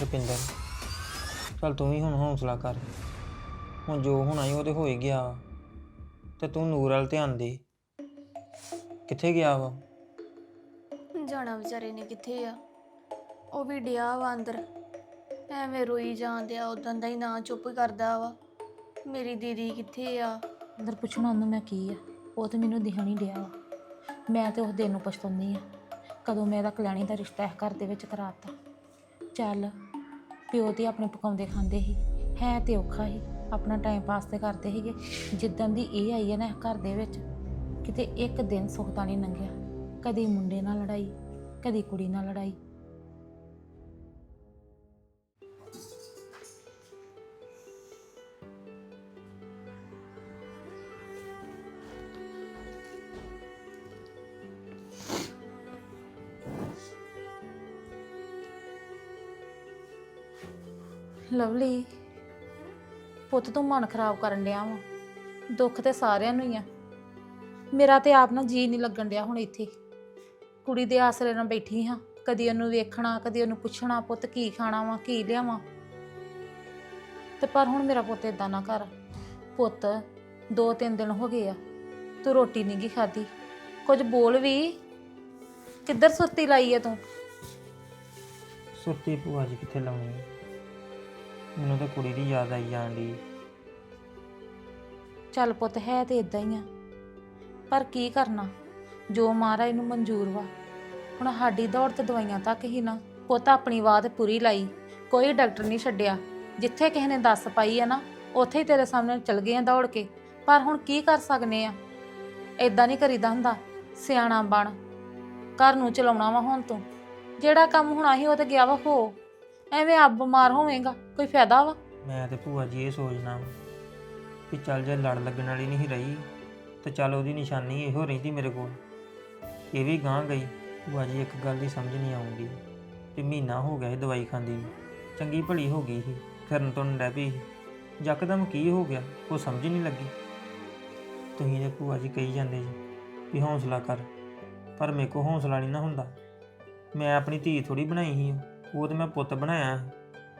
ਰੁਪਿੰਦਰ ਚੱਲ ਤੂੰ ਵੀ ਹੁਣ ਹੌਸਲਾ ਕਰ। ਹੁਣ ਜੋ ਹੋਣਾ ਹੀ ਉਹ ਤੇ ਹੋ ਹੀ ਗਿਆ। ਤੇ ਤੂੰ ਨੂਰ ਵੱਲ ਧਿਆਨ ਦੇ। ਕਿੱਥੇ ਗਿਆ ਵਾ? ਜਾਣਾ ਵਿਚਾਰੇ ਨੇ ਕਿੱਥੇ ਆ? ਉਹ ਵੀ ਡਿਆ ਵਾ ਅੰਦਰ। ਐਵੇਂ ਰੋਈ ਜਾਂਦਿਆ ਉਦੋਂ ਦਾ ਹੀ ਨਾ ਚੁੱਪ ਕਰਦਾ ਵਾ। ਮੇਰੀ ਦੀਦੀ ਕਿੱਥੇ ਆ? ਅੰਦਰ ਪੁੱਛਣਾ ਉਹਨੂੰ ਮੈਂ ਕੀ ਆ। ਉਹ ਤੇ ਮੈਨੂੰ ਦਿਖਣ ਹੀ ਡਿਆ ਵਾ। ਮੈਂ ਤੇ ਉਸ ਦਿਨ ਨੂੰ ਪਛਤਾਉਂਦੀ ਆ। ਕਦੋਂ ਮੈਂ ਇਹਦਾ ਕਲਿਆਣੀ ਦਾ ਰਿਸ਼ਤਾ ਇਸ ਘਰ ਦੇ ਵਿੱਚ ਕਰਾਤਾ। ਚੱਲ, ਪਿਓ ਤੇ ਆਪਣੇ ਪਕਾਉਂਦੇ ਖਾਂਦੇ ਸੀ, ਹੈ ਤੇ ਔਖਾ ਸੀ, ਆਪਣਾ ਟਾਈਮ ਪਾਸ ਤੇ ਕਰਦੇ ਸੀਗੇ, ਜਿੱਦਣ ਦੀ ਇਹ ਆਈ ਹੈ ਨਾ ਘਰ ਦੇ ਵਿੱਚ, ਕਿਤੇ ਇੱਕ ਦਿਨ ਸੁੱਖ ਤਾਂ ਨਹੀਂ ਲੰਘਿਆ, ਕਦੀ ਮੁੰਡੇ ਨਾਲ ਲੜਾਈ, ਕਦੀ ਕੁੜੀ ਨਾਲ ਲੜਾਈ ਲਵਲੀ, ਪੁੱਤ ਤੂੰ ਮਨ ਖਰਾਬ ਕਰਨ ਡਿਆ ਵਾ। ਦੁੱਖ ਤੇ ਸਾਰਿਆਂ ਨੂੰ ਹੀ ਆ। ਮੇਰਾ ਤੇ ਆਪ ਨਾ ਜੀ ਨਹੀਂ ਲੱਗਣ ਡਿਆ ਹੁਣ ਇੱਥੇ। ਕੁੜੀ ਦੇ ਆਸਰੇ ਨਾਲ ਬੈਠੀ ਹਾਂ। ਕਦੀ ਉਹਨੂੰ ਵੇਖਣਾ, ਕਦੀ ਉਹਨੂੰ ਪੁੱਛਣਾ, ਪੁੱਤ ਕੀ ਖਾਣਾ ਵਾ, ਕੀ ਲਿਆਵਾਂ। ਤੇ ਪਰ ਹੁਣ ਮੇਰਾ ਪੁੱਤ ਇਦਾਂ ਨਾ ਕਰ। ਪੁੱਤ, ਦੋ ਤਿੰਨ ਦਿਨ ਹੋ ਗਏ ਆ। ਤੂੰ ਰੋਟੀ ਨਹੀਂ ਗੀ ਖਾਦੀ ਕੁਝ ਬੋਲ ਵੀ। ਕਿੱਧਰ ਸੁੱਤੀ ਲਾਈ ਆ ਤੂੰ? ਸੁੱਤੀ ਭੂਆ ਜੀ ਕਿੱਥੇ ਲਾਉਣੀ ਆ? ਮੈਨੂੰ ਤਾਂ ਕੁੜੀ ਦੀ ਯਾਦ ਆਈ ਜਾਣ ਦੀ ਚੱਲ ਪੁੱਤ, ਹੈ ਤੇ ਇਦਾਂ ਹੀ ਆ। ਪਰ ਕੀ ਕਰਨਾ? ਜੋ ਮਹਾਰਾਜ ਨੂੰ ਮਨਜ਼ੂਰ ਵਾ। ਹੁਣ ਸਾਡੀ ਦੌੜ ਤੇ ਦਵਾਈਆਂ ਤੱਕ ਹੀ ਨਾ। ਪੁੱਤ ਆਪਣੀ ਬਾਤ ਪੂਰੀ ਲਾਈ। ਕੋਈ ਡਾਕਟਰ ਨਹੀਂ ਛੱਡਿਆ। ਜਿੱਥੇ ਕਿਸੇ ਨੇ ਦੱਸ ਪਾਈ ਆ ਨਾ, ਉੱਥੇ ਹੀ ਤੇਰੇ ਸਾਹਮਣੇ ਚਲ ਗਏ ਆ ਦੌੜ ਕੇ। ਪਰ ਹੁਣ ਕੀ ਕਰ ਸਕਨੇ ਆ? ਇਦਾਂ ਨਹੀਂ ਕਰੀਦਾ ਹੁੰਦਾ। ਸਿਆਣਾ ਬਣ। ਘਰ ਨੂੰ ਚਲਾਉਣਾ ਵਾ ਹੁਣ ਤੂੰ। ਜਿਹੜਾ ਕੰਮ ਹੁਣ ਆਹੀ ਉਹ ਤੇ ਗਿਆ ਵਾ, ਹੋ। ਐਵੇਂ ਆਪ ਬਿਮਾਰ ਹੋਵੇਂਗਾ, ਕੋਈ ਫਾਇਦਾ ਵਾ? ਮੈਂ ਤੇ ਭੂਆ ਜੀ ਇਹ ਸੋਚਣਾ ਵਾ ਕਿ ਚੱਲ ਜੇ ਲੜ ਲੱਗਣ ਵਾਲੀ ਨਹੀਂ ਰਹੀ, ਤੇ ਚੱਲ ਉਹਦੀ ਨਿਸ਼ਾਨੀ ਇਹੋ ਰਹਿੰਦੀ ਮੇਰੇ ਕੋਲ। ਇਹ ਵੀ ਗਾਂ ਗਈ, ਭੂਆ ਜੀ ਇੱਕ ਗੱਲ ਦੀ ਸਮਝ ਨਹੀਂ ਆਉਂਦੀ ਕਿ ਮਹੀਨਾ ਹੋ ਗਿਆ ਇਹ ਦਵਾਈ ਖਾਂਦੀ ਨੂੰ। ਚੰਗੀ ਭਲੀ ਹੋ ਗਈ ਸੀ, ਫਿਰਨ ਤੋਂ ਡੈ ਪਈ ਸੀ। ਯਕਦਮ ਕੀ ਹੋ ਗਿਆ, ਉਹ ਸਮਝ ਨਹੀਂ ਲੱਗੀ। ਤੁਸੀਂ ਜੇ ਭੂਆ ਜੀ ਕਹੀ ਜਾਂਦੇ ਜੀ ਵੀ ਹੌਸਲਾ ਕਰ, ਪਰ ਮੇਰੇ ਕੋ ਹੌਸਲਾ ਨਹੀਂ ਨਾ ਹੁੰਦਾ। ਮੈਂ ਆਪਣੀ ਧੀ ਥੋੜੀ ਬਣਾਈ ਸੀ ਉਹ। ਤੇ ਮੈਂ ਪੁੱਤ ਬਣਾਇਆ ਸੀ।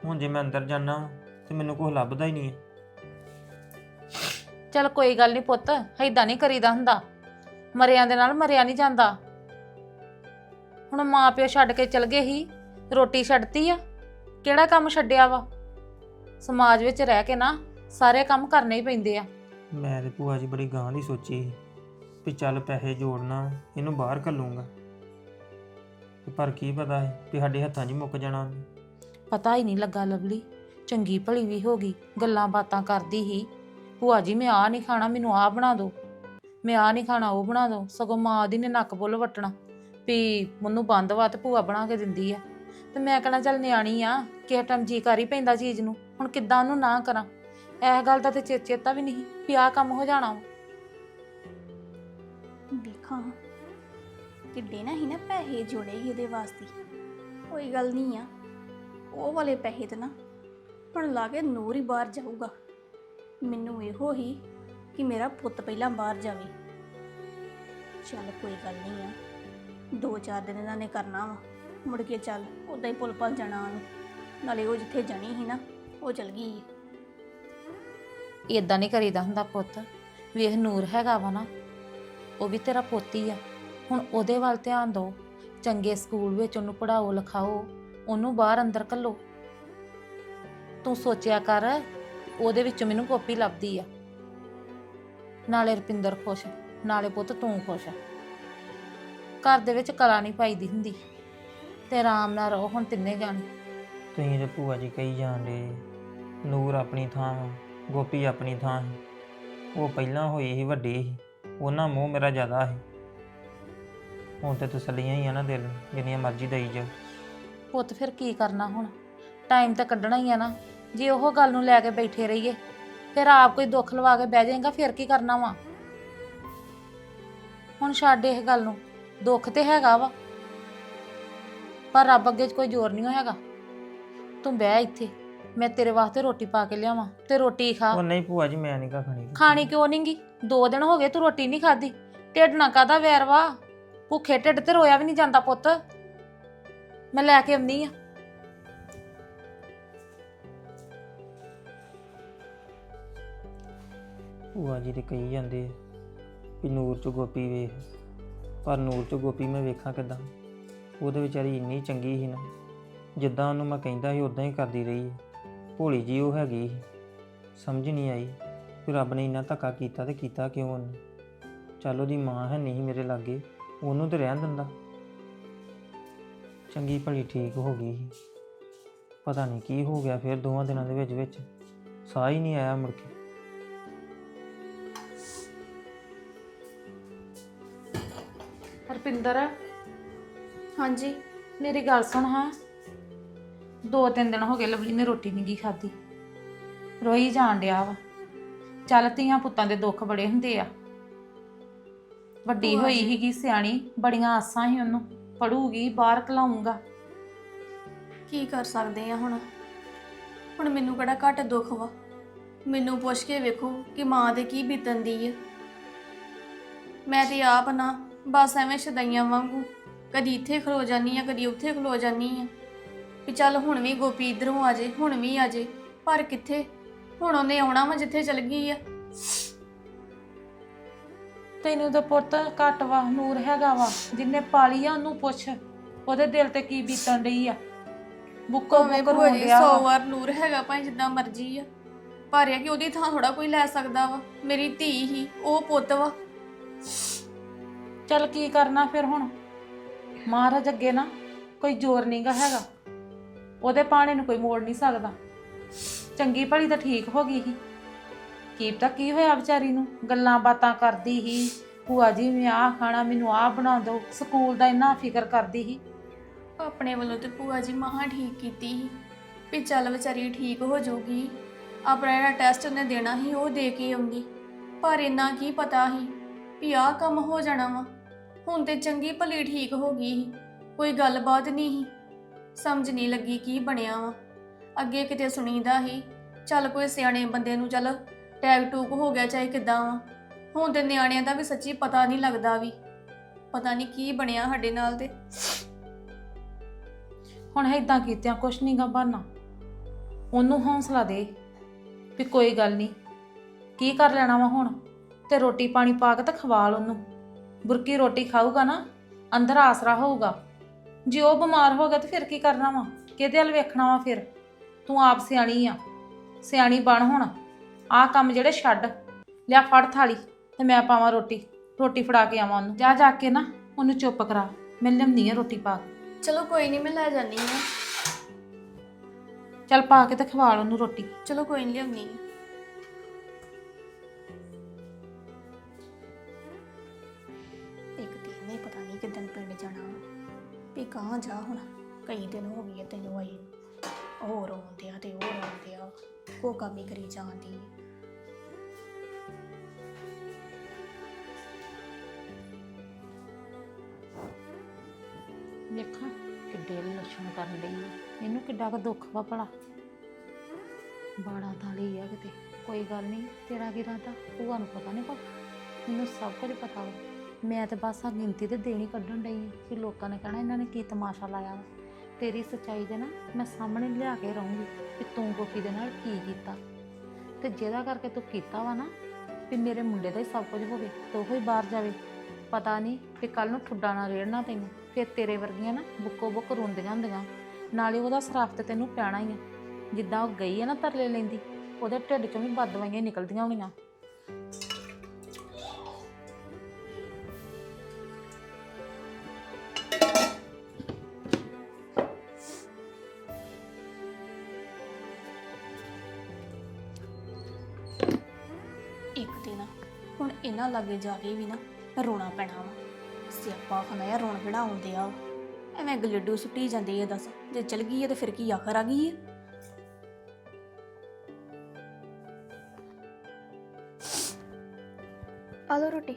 ਹੁਣ ਜੇ ਮੈਂ ਅੰਦਰ ਜਾਣਾ ਤੇ ਮੈਨੂੰ ਕੁਛ ਲੱਭਦਾ ਹੀ ਨਹੀਂ ਹੈ। ਚੱਲ ਕੋਈ ਗੱਲ ਨਹੀਂ ਪੁੱਤ ਐਦਾਂ ਨਹੀਂ ਕਰੀਦਾ ਹੁੰਦਾ। ਮਰਿਆਂ ਦੇ ਨਾਲ ਮਰਿਆ ਨਹੀਂ ਜਾਂਦਾ। ਹੁਣ ਮਾਂ ਪਿਓ ਛੱਡ ਕੇ ਚਲ ਗਏ ਹੀ ਰੋਟੀ ਛੱਡਤੀ ਆ ਕਿਹੜਾ ਕੰਮ ਛੱਡਿਆ ਵਾ? ਸਮਾਜ ਵਿੱਚ ਰਹਿ ਕੇ ਨਾ ਸਾਰੇ ਕੰਮ ਕਰਨੇ ਹੀ ਪੈਂਦੇ ਆ। ਮੈਂ ਤੇ ਭੂਆ ਜੀ ਬੜੀ ਗਾਂ ਦੀ ਸੋਚੀ ਸੀ ਵੀ ਚੱਲ ਪੈਸੇ ਜੋੜਨਾ ਇਹਨੂੰ ਬਾਹਰ ਘੱਲੂੰਗਾ। ਤੇ ਪਰ ਕੀ ਪਤਾ ਹੈ ਵੀ ਸਾਡੇ ਹੱਥਾਂ 'ਚ ਹੀ ਮੁੱਕ ਜਾਣਾ ਉਹਨੇ। ਪਤਾ ਹੀ ਨਹੀਂ ਲੱਗਾ ਲਵਲੀ ਚੰਗੀ ਭਲੀ ਵੀ ਹੋ ਗਈ ਗੱਲਾਂ ਬਾਤਾਂ ਕਰਦੀ ਹੀ ਭੂਆ ਜੀ ਮੈਂ ਆ ਨਹੀਂ ਖਾਣਾ ਮੈਨੂੰ ਆ ਬਣਾ ਦਿਓ। ਮੈਂ ਆ ਨਹੀਂ ਖਾਣਾ ਉਹ ਬਣਾ ਦਿਓ। ਸਗੋਂ ਮਾਂ ਉਹਦੀ ਨੇ ਨੱਕ ਬੁੱਲ ਵਟਣਾ ਵੀ ਮੈਨੂੰ ਬੰਦ ਵਾ ਤੇ ਭੂਆ ਬਣਾ ਕੇ ਦਿੰਦੀ ਆ। ਤੇ ਮੈਂ ਕਹਣਾ ਚੱਲ ਨਿਆਣੀ ਆ ਕਿਸੇ ਟਾਈਮ ਜੀ ਕਰ ਹੀ ਪੈਂਦਾ ਚੀਜ਼ ਨੂੰ। ਹੁਣ ਕਿੱਦਾਂ ਉਹਨੂੰ ਨਾ ਕਰਾਂ? ਇਹ ਗੱਲ ਦਾ ਤੇ ਚੇ- ਚੇਤਾ ਵੀ ਨਹੀਂ ਵੀ ਆਹ ਕੰਮ ਹੋ ਜਾਣਾ ਵਾ। ਵੇਖਾਂ ਕਿੱਡੇ ਨਾ ਹੀ ਨਾ ਪੈਸੇ ਜੋੜੇ ਸੀ ਉਹਦੇ ਵਾਸਤੇ। ਕੋਈ ਗੱਲ ਨਹੀਂ ਆ, ਉਹ ਵਾਲੇ ਪੈਸੇ ਤੇ ਨਾ ਹੁਣ ਲਾ ਕੇ ਨੂਰ ਹੀ ਬਾਹਰ ਜਾਊਗਾ। ਮੈਨੂੰ ਇਹੋ ਹੀ ਕਿ ਮੇਰਾ ਪੁੱਤ ਪਹਿਲਾਂ ਬਾਹਰ ਜਾਵੇ। ਚੱਲ ਕੋਈ ਗੱਲ ਨਹੀਂ ਆ, ਦੋ ਚਾਰ ਦਿਨ ਇਹਨਾਂ ਨੇ ਕਰਨਾ ਵਾ, ਮੁੜ ਕੇ ਚੱਲ ਉਦਾਂ ਹੀ ਪੁੱਲ ਪਲ ਜਾਣਾ ਉਹਨੂੰ, ਨਾਲੇ ਉਹ ਜਿੱਥੇ ਜਾਣੀ ਸੀ ਨਾ, ਉਹ ਚਲ ਗਈ ਇਦਾਂ ਨਹੀਂ ਕਰੀਦਾ ਹੁੰਦਾ ਪੁੱਤ, ਵੇਖ ਨੂਰ ਹੈਗਾ ਵਾ ਨਾ, ਉਹ ਵੀ ਤੇਰਾ ਪੋਤੀ ਆ। ਹੁਣ ਉਹਦੇ ਵੱਲ ਧਿਆਨ ਦਿਓ। ਚੰਗੇ ਸਕੂਲ ਵਿੱਚ ਉਹਨੂੰ ਪੜਾਓ ਲਿਖਾਓ ਉਹਨੂੰ ਬਾਹਰ ਅੰਦਰ ਕੱਲੋ ਤੂੰ ਸੋਚਿਆ ਕਰ ਉਹਦੇ ਵਿੱਚੋਂ ਮੈਨੂੰ ਕਾਪੀ ਲੱਭਦੀ ਆ। ਨਾਲੇ ਰਪਿੰਦਰ ਖੁਸ਼ ਨਾਲੇ ਪੁੱਤ ਤੂੰ ਖੁਸ਼ ਘਰ ਦੇ ਵਿੱਚ ਕਲਾ ਨਹੀਂ ਪਾਈਦੀ ਹੁੰਦੀ। ਤੇ ਆਰਾਮ ਨਾਲ ਰਹੋ ਹੁਣ ਤਿੰਨੇ ਜਾਣੇ। ਤੁਸੀਂ ਤੇ ਭੂਆ ਜੀ ਕਹੀ ਜਾਂਦੇ ਨੂਰ ਆਪਣੀ ਥਾਂ ਵਾ, ਗੋਪੀ ਆਪਣੀ ਥਾਂ ਹੈ ਉਹ ਪਹਿਲਾਂ ਹੋਈ ਸੀ ਵੱਡੀ ਸੀ। ਉਹਨਾਂ ਮੂੰਹ ਮੇਰਾ ਜ਼ਿਆਦਾ ਸੀ। ਹੁਣ ਤੇ ਤਸੱਲੀਆਂ ਹੀ ਆ ਨਾ ਦਿਲ ਨੂੰ, ਜਿੰਨੀਆਂ ਮਰਜ਼ੀ ਦੇਈ ਜਾਓ। ਪੁੱਤ ਫਿਰ ਕੀ ਕਰਨਾ ਹੁਣ? ਟਾਈਮ ਤਾਂ ਕੱਢਣਾ ਹੀ ਆ ਨਾ। ਜੇ ਉਹ ਗੱਲ ਨੂੰ ਲੈ ਕੇ ਬੈਠੇ ਰਹੀਏ ਫਿਰ ਆਪ ਕੋਈ ਦੁੱਖ ਲਵਾ ਕੇ ਬਹਿ ਜਾਏਗਾ ਫਿਰ ਕੀ ਕਰਨਾ ਵਾ? ਹੁਣ ਛੱਡ ਇਹ ਗੱਲ ਨੂੰ ਦੁੱਖ ਤੇ ਹੈਗਾ ਵਾ। ਪਰ ਰੱਬ ਅੱਗੇ ਕੋਈ ਜ਼ੋਰ ਨਹੀਂ ਹੈਗਾ। ਤੂੰ ਬਹਿ ਇੱਥੇ ਮੈਂ ਤੇਰੇ ਵਾਸਤੇ ਰੋਟੀ ਪਾ ਕੇ ਲਿਆਵਾਂ ਤੇ ਰੋਟੀ ਖਾ। ਉਹ ਨਹੀਂ ਭੂਆ ਜੀ ਮੈਂ ਨਹੀਂ ਕਾ ਖਾਣੀ। ਖਾਣੀ ਕਿਉਂ ਨਹੀਂਗੀ ਦੋ ਦਿਨ ਹੋ ਗਏ ਤੂੰ ਰੋਟੀ ਨਹੀਂ ਖਾਦੀ ਢਿੱਡ ਨਾ ਕਾਦਾ ਵੈਰ ਵਾ? ਭੁੱਖੇ ਢਿੱਡ ਤੇ ਰੋਇਆ ਵੀ ਨਹੀਂ ਜਾਂਦਾ ਪੁੱਤ। ਮੈਂ ਲੈ ਕੇ ਆਉਂਦੀ ਆ। ਭੂਆ ਜੀ ਤੇ ਕਹੀ ਜਾਂਦੇ ਕਿ ਨੂਰ ਚ ਗੋਪੀ ਵੇਖ, ਪਰ ਨੂਰ ਚ ਗੋਪੀ ਮੈਂ ਵੇਖਾਂ ਕਿਦਾਂ? ਉਹਦੇ ਵਿਚਾਰੀ ਇੰਨੀ ਚੰਗੀ ਸੀ ਨਾ, ਜਿੱਦਾਂ ਉਹਨੂੰ ਮੈਂ ਕਹਿੰਦਾ ਸੀ ਉਦਾਂ ਹੀ ਕਰਦੀ ਰਹੀ ਭੋਲੀ ਜੀ ਉਹ ਹੈਗੀ ਸੀ। ਸਮਝ ਨਹੀਂ ਆਈ ਕਿ ਰੱਬ ਨੇ ਇੰਨਾ ਧੱਕਾ ਕੀਤਾ ਤੇ ਕੀਤਾ ਕਿਉਂ ਉਹਨੂੰ? ਚੱਲ ਉਹਦੀ ਮਾਂ ਹੈ ਨਹੀਂ ਮੇਰੇ ਲਾਗੇ। ਉਹਨੂੰ ਤੇ ਰਹਿਣ ਦਿੰਦਾ। ਚੰਗੀ ਭਲੀ ਠੀਕ ਹੋ ਗਈ ਸੀ। ਪਤਾ ਨਹੀਂ ਕੀ ਹੋ ਗਿਆ ਫਿਰ ਦੋਵਾਂ ਦਿਨਾਂ ਦੇ ਵਿੱਚ ਵਿੱਚ। ਸਾਹ ਹੀ ਨਹੀਂ ਆਇਆ ਮੁੜ ਕੇ। ਹਰਪਿੰਦਰ? ਹਾਂਜੀ, ਮੇਰੀ ਗੱਲ ਸੁਣ ਹਾਂ। ਦੋ ਤਿੰਨ ਦਿਨ ਹੋ ਗਏ ਲਵਲੀ ਨੇ ਰੋਟੀ ਨਹੀਂ ਗੀ ਖਾਧੀ। ਰੋਈ ਜਾਣ ਡਿਆ ਵਾ। ਚੱਲ ਧੀਆਂ ਪੁੱਤਾਂ ਦੇ ਦੁੱਖ ਬੜੇ ਹੁੰਦੇ ਆ। ਵੱਡੀ ਹੋਈ। ਹੀਗੀ ਸਿਆਣੀ ਬੜੀਆਂ ਆਸਾਂ ਸੀ ਉਹਨੂੰ। ਪੜੂਗੀ ਬਾਹਰ ਕਲਾਉਂਗਾ ਕੀ ਕਰ ਸਕਦੇ ਆ ਹੁਣ? ਹੁਣ ਮੈਨੂੰ ਕਿਹੜਾ ਘੱਟ ਦੁੱਖ ਵਾ? ਮੈਨੂੰ ਪੁੱਛ ਕੇ ਵੇਖੋ ਕਿ ਮਾਂ ਦੇ ਕੀ ਬੀਤਣ ਦੀ ਹੈ ਮੈਂ ਤੇ ਆਪ ਨਾ ਬਸ ਐਵੇਂ ਸ਼ਦਾਈਆਂ ਵਾਂਗੂ ਕਦੀ ਇੱਥੇ ਖਲੋ ਜਾਨੀ ਆ ਕਦੀ ਉੱਥੇ ਖਲੋ ਜਾਨੀ ਆ। ਵੀ ਚੱਲ ਹੁਣ ਵੀ ਗੋਪੀ ਇਧਰੋਂ ਆ ਜੇ ਹੁਣ ਵੀ ਆ ਜੇ ਪਰ ਕਿੱਥੇ? ਹੁਣ ਉਹਨੇ ਆਉਣਾ ਵਾ ਜਿੱਥੇ ਚਲ ਗਈ ਆ। ਤੈਨੂੰ ਤਾਂ ਪੁੱਤ ਘੱਟ ਵਾ ਨੂਰ ਹੈਗਾ ਵਾ। ਜਿੰਨੇ ਪਾਲੀ ਆ ਉਹਨੂੰ ਪੁੱਛ ਉਹਦੇ ਦਿਲ ਤੇ ਕੀ ਬੀਤਣ ਡਈ ਆ। ਬੁੱਕੋ ਭਾਵੇਂ ਬੁੱਕ ਭੂਆ ਰੋਣ ਜੀ ਡਿਆ 100 ਵਾ। ਵਾਰ ਨੂਰ ਹੈਗਾ ਭਾਵੇਂ ਜਿੱਦਾਂ ਮਰਜ਼ੀ ਆ। ਪਰ ਇਹ ਕਿ ਉਹਦੀ ਥਾਂ ਥੋੜਾ ਕੋਈ ਲੈ ਸਕਦਾ ਵਾ। ਮੇਰੀ ਧੀ ਹੀ ਉਹ ਪੁੱਤ ਵਾ। ਚੱਲ ਕੀ ਕਰਨਾ ਫਿਰ ਹੁਣ? ਮਹਾਰਾਜ ਅੱਗੇ ਨਾ ਕੋਈ ਜ਼ੋਰ ਨਹੀਂਗਾ ਹੈਗਾ। ਉਹਦੇ ਪਾਣੇ ਨੂੰ ਕੋਈ ਮੋੜ ਨਹੀਂ ਸਕਦਾ। ਚੰਗੀ ਭਲੀ ਤਾਂ ਠੀਕ ਹੋ ਗਈ ਸੀ। ਕੀ ਪਤਾ ਕੀ ਹੋਇਆ ਵਿਚਾਰੀ ਨੂੰ? ਗੱਲਾਂ ਬਾਤਾਂ ਕਰਦੀ ਸੀ। ਭੂਆ ਜੀ ਮੈਂ ਆਹ ਖਾਣਾ ਮੈਨੂੰ ਆਹ ਬਣਾ ਦਿਓ। ਸਕੂਲ ਦਾ ਇੰਨਾ ਫਿਕਰ ਕਰਦੀ ਸੀ। ਆਪਣੇ ਵੱਲੋਂ ਤੇ ਭੂਆ ਜੀ ਮਹਾ ਠੀਕ ਕੀਤੀ ਸੀ ਵੀ ਚੱਲ ਵਿਚਾਰੀ ਠੀਕ ਹੋ ਜਾਊਗੀ। ਆਪਣਾ ਜਿਹੜਾ ਟੈਸਟ ਉਹਨੇ ਦੇਣਾ ਸੀ, ਉਹ ਦੇ ਕੇ ਆਉਂਦੀ ਪਰ ਇੰਨਾ ਕੀ ਪਤਾ ਸੀ ਵੀ ਆਹ ਕੰਮ ਹੋ ਜਾਣਾ ਵਾ। ਹੁਣ ਤੇ ਚੰਗੀ ਭਲੀ ਠੀਕ ਹੋ ਗਈ ਸੀ। ਕੋਈ ਗੱਲਬਾਤ ਨਹੀਂ ਸੀ। ਸਮਝ ਨਹੀਂ ਲੱਗੀ ਕੀ ਬਣਿਆ ਵਾ। ਅੱਗੇ ਕਿਤੇ ਸੁਣੀਦਾ ਸੀ, ਚੱਲ ਕੋਈ ਸਿਆਣੇ ਬੰਦੇ ਨੂੰ ਚੱਲ ਟੈਗ ਟੂਕ ਹੋ ਗਿਆ ਚਾਹੇ ਕਿਦਾਂ ਵਾ। ਹੁਣ ਤੇ ਨਿਆਣਿਆਂ ਦਾ ਵੀ ਸੱਚੀ ਪਤਾ ਨਹੀਂ ਲੱਗਦਾ ਵੀ। ਪਤਾ ਨਹੀਂ ਕੀ ਬਣਿਆ ਸਾਡੇ ਨਾਲ ਤੇ। ਹੁਣ ਇਦਾਂ ਕੀਤਿਆਂ ਕੁਛ ਨਹੀਂ ਗਾ ਬਣਨਾ ਉਹਨੂੰ ਹੌਸਲਾ ਦੇ ਵੀ ਕੋਈ ਗੱਲ ਨਹੀਂ ਕੀ ਕਰ ਲੈਣਾ ਵਾ ਹੁਣ? ਤੇ ਰੋਟੀ ਪਾਣੀ ਪਾ ਕੇ ਤਾਂ ਖਵਾ ਲ ਉਹਨੂੰ। ਬੁਰਕੀ ਰੋਟੀ ਖਾਊਗਾ ਨਾ, ਅੰਦਰ ਆਸਰਾ ਹੋਊਗਾ। ਜੇ ਉਹ ਬਿਮਾਰ ਹੋ ਗਿਆ ਤੇ ਫਿਰ ਕੀ ਕਰਨਾ ਵਾ? ਕਿਹਦੇ ਵੱਲ ਵੇਖਣਾ ਵਾ ਫਿਰ? ਤੂੰ ਆਪ ਸਿਆਣੀ ਆ। ਸਿਆਣੀ ਬਣ ਹੁਣ। ਆਹ ਕੰਮ ਜਿਹੜੇ ਛੱਡ। ਲਿਆ ਫੜ ਥਾਲੀ ਤੇ ਮੈਂ ਪਾਵਾਂ ਰੋਟੀ। ਰੋਟੀ ਫੜਾ ਕੇ ਆਵਾਂ ਉਹਨੂੰ। ਜਾ ਜਾ ਕੇ ਨਾ ਉਹਨੂੰ ਚੁੱਪ ਕਰਾ। ਮੈਂ ਲਿਆਉਂਦੀ ਆ ਰੋਟੀ ਪਾ ਕੇ। ਚਲੋ ਕੋਈ ਨਹੀਂ ਮੈਂ ਲੈ ਜਾਨੀ ਆ। ਚੱਲ ਪਾ ਕੇ ਤੇ ਖਵਾ ਲ ਉਹਨੂੰ ਰੋਟੀ। ਚਲੋ ਕੋਈ ਨਹੀਂ ਲਿਆਉਣੀ ਇੱਕ ਦਿਨ ਨਹੀਂ ਪਤਾ ਨਹੀਂ ਕਿਦਾਂ ਪਿੰਡ ਜਾਣਾ ਵਾ। ਵੀ ਕਹਾਂ ਜਾ ਹੁਣ। ਕਈ ਦਿਨ ਹੋ ਗਏ ਆ ਤੈਨੂੰ ਆਈ ਨੂੰ। ਉਹ ਰੋਂਦੇ ਆ ਤੇ ਉਹ ਰੋਂਦੇ ਆ ਕੰਮ ਹੀ ਕਰੀ ਜਾਂਦੀ ਵੇਖਾਂ ਕਿੱਡੇ ਲੱਛਣ ਕਰਨ ਲਈ ਇਹਨੂੰ ਕਿੱਡਾ ਕੁ ਦੁੱਖ ਵਾ ਭਲਾ। ਬਾੜਾ ਥਾਲੀ ਆ ਕਿਤੇ। ਕੋਈ ਗੱਲ ਨਹੀਂ, ਤੇਰਾ ਕੀ ਰਾਤਾ ਭੂਆ ਨੂੰ ਪਤਾ ਨਹੀਂ ਕੋ ਮੈਨੂੰ ਸਭ ਕੁਝ ਪਤਾ ਵਾ। ਮੈਂ ਤੇ ਬਸ ਆ ਗਿਣਤੀ ਤੇ ਦੇਣੀ ਕੱਢਣ ਡਈ ਆਂ ਕਿ ਲੋਕਾਂ ਨੇ ਕਹਿਣਾ ਇਹਨਾਂ ਨੇ ਕੀ ਤਮਾਸ਼ਾ ਲਾਇਆ ਵਾ। ਤੇਰੀ ਸੱਚਾਈ ਦੇ ਨਾ ਮੈਂ ਸਾਹਮਣੇ ਲਿਆ ਕੇ ਰਹੂੰਗੀ ਕਿ ਤੂੰ ਗੋਪੀ ਦੇ ਨਾਲ ਕੀ ਕੀਤਾ। ਤੇ ਜਿਹਦਾ ਕਰਕੇ ਤੂੰ ਕੀਤਾ ਵਾ ਨਾ ਵੀ ਮੇਰੇ ਮੁੰਡੇ ਦਾ ਹੀ ਸਭ ਕੁਝ ਹੋਵੇ ਤੇ ਉਹ ਹੀ ਬਾਹਰ ਜਾਵੇ। ਪਤਾ ਨਹੀਂ ਕਿ ਕੱਲ ਨੂੰ ਠੁੱਡਾ ਨਾ ਰੇੜਨਾ ਤੈਨੂੰ, ਫਿਰ ਤੇਰੇ ਵਰਗੀਆਂ ਨਾ ਬੁੱਕੋ ਬੁੱਕ ਰੋਂਦੀਆਂ ਹੁੰਦੀਆਂ। ਨਾਲੇ ਉਹਦਾ ਸਰਾਫ ਤੇ ਤੈਨੂੰ ਪੈਣਾ ਹੀ ਆ। ਜਿੱਦਾਂ ਉਹ ਗਈ ਆ ਨਾ ਤਰਲੇ ਲੈਂਦੀ, ਉਹਦੇ ਢਿੱਡ ਚੋਂ ਵੀ ਬਦਵਾਈਆਂ ਨਿਕਲਦੀਆਂ ਹੋਣੀਆਂ। ਇਹਨਾਂ ਲਾਗੇ ਜਾ ਕੇ ਵੀ ਨਾ ਰੋਣਾ ਪੈਣਾ ਵਾ। ਸਿਆਪਾ ਖਾਨਾ ਯਾਰ ਰੋਣ ਕਿਹੜਾ ਆਉਂਦੇ ਆ ਐਵੇਂ ਗਲੇਡੂ ਸੁੱਟੀ ਜਾਂਦੇ ਆ ਦੱਸ ਜੇ ਚਲ ਗਈ ਹੈ ਤੇ ਫਿਰ ਕੀ ਆਖਰ ਆ ਗਈ ਹੈ ਆ ਲਓ ਰੋਟੀ।